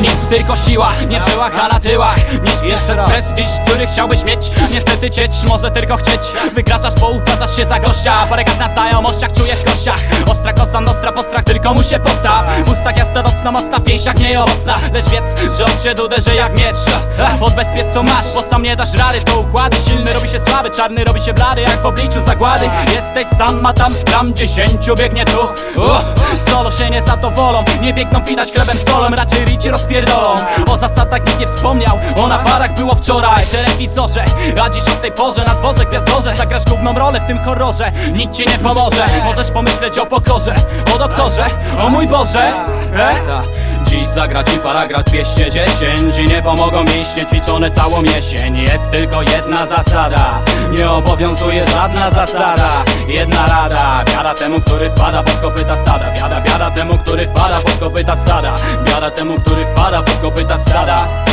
Nic, tylko siła, nie w żyłach, a na tyłach. Nie śpiesz przez prestiż, który chciałbyś mieć. Niestety cieć, może tylko chcieć. Wykraczasz, poukazasz się za gościa. Parę gad na znajomościach, czujesz w kościach. Ostra kosa, nostra, postrach, tylko mu się postaw. W ustach jasna nocna, mocna, w pięściach nieowocna Lecz wiedz, że od się uderzy jak miecz. Odbezpiecz co masz, bo sam nie dasz rady To układy, silny robi się słaby, czarny robi się blady Jak w obliczu zagłady. Jesteś sam, a tam z gram dziesięciu biegnie tu. Uff, Solo się nie zadowolą, nie biegną widać chlebem solem Raczej rici rozpierdolą. O zasadach nikt nie wspomniał, o naparach było wczoraj. Telewizorze A dziś o tej porze na dworze gwiazdorze. Zagrasz główną rolę w tym horrorze, nikt ci nie pomoże. Możesz pomyśleć o pokorze, o doktorze, o mój Boże. E? Dziś zagra ci paragraf 210 I nie pomogą mięśnie ćwiczone całą jesień. Jest tylko jedna zasada. Nie obowiązuje żadna zasada. Jedna rada. Biada temu, który wpada pod kopyta stada. Biada, biada temu, który wpada pod kopyta stada. Biada temu, który wpada pod kopyta stada